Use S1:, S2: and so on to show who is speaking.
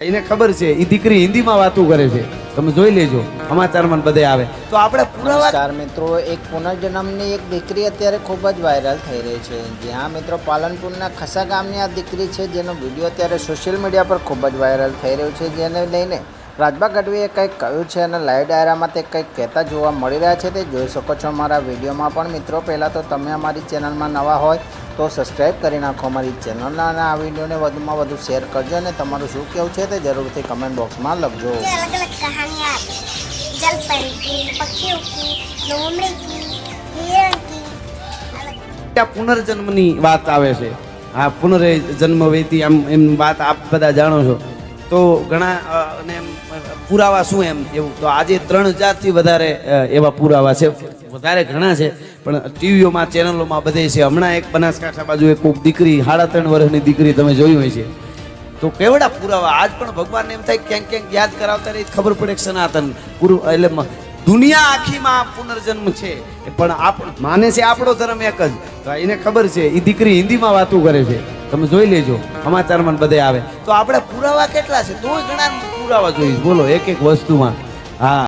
S1: એને ખબર છે એ દીકરી હિન્દીમાં વાતું કરે છે. તમે જોઈ લેજો, સમાચારમાં બધે આવે. તો આપણે
S2: નમસ્કાર મિત્રો, એક પુનર્જન્મની એક દીકરી અત્યારે ખૂબ જ વાયરલ થઈ રહી છે. જ્યાં મિત્રો, પાલનપુરના ખસા ગામની આ દીકરી છે, જેનો વીડિયો અત્યારે સોશિયલ મીડિયા પર ખૂબ જ વાયરલ થઈ રહ્યો છે. જેને લઈને રાજભા ગઢવીએ કંઈક કહ્યું છે અને લાઈવ ડાયરામાં તે કંઈક કહેતા જોવા મળી રહ્યા છે. તે જોઈ શકો છો અમારા વિડીયોમાં પણ. મિત્રો, પહેલાં તો તમે અમારી ચેનલમાં નવા હોય તો સબસ્ક્રાઈબ કરી નાખો અમારી ચેનલના અને આ વિડીયોને વધુમાં વધુ શેર કરજો અને તમારું શું કેવું છે તે જરૂરથી કમેન્ટ બોક્સમાં લખજો.
S1: અલગ પુનર્જન્મની વાત આવે છે. આ પુનર્જન્મ વેતી આમ એમ વાત આપ બધા જાણો છો. તો ઘણા અને પુરાવા શું એમ? એવું. તો આજે ત્રણ હજારથી વધારે એવા પુરાવા છે. વધારે ઘણા છે, પણ ટીવીઓમાં, ચેનલોમાં બધે છે. હમણાં એક બનાસકાંઠા બાજુ એક કોઈક દીકરી, સાડા ત્રણ વર્ષની દીકરી તમે જોઈ હોય છે. તો કેવડા પુરાવા? આજ પણ ભગવાનને એમ થાય ક્યાંક ક્યાંક યાદ કરાવતા રહી, ખબર પડે કે સનાતન ગુરુ એટલે દુનિયા આખીમાં પુનર્જન્મ છે. પણ આપ, માને છે આપણો ધર્મ એક જ. તો એને ખબર છે એ દીકરી હિન્દીમાં વાતો કરે છે. તમે જોઈ લેજો, સમાચારમાં બધે આવે. તો આપણે પુરાવા કેટલા છે? તોય ઘણા પુરાવા જોઈશ બોલો એક એક વસ્તુમાં. હા.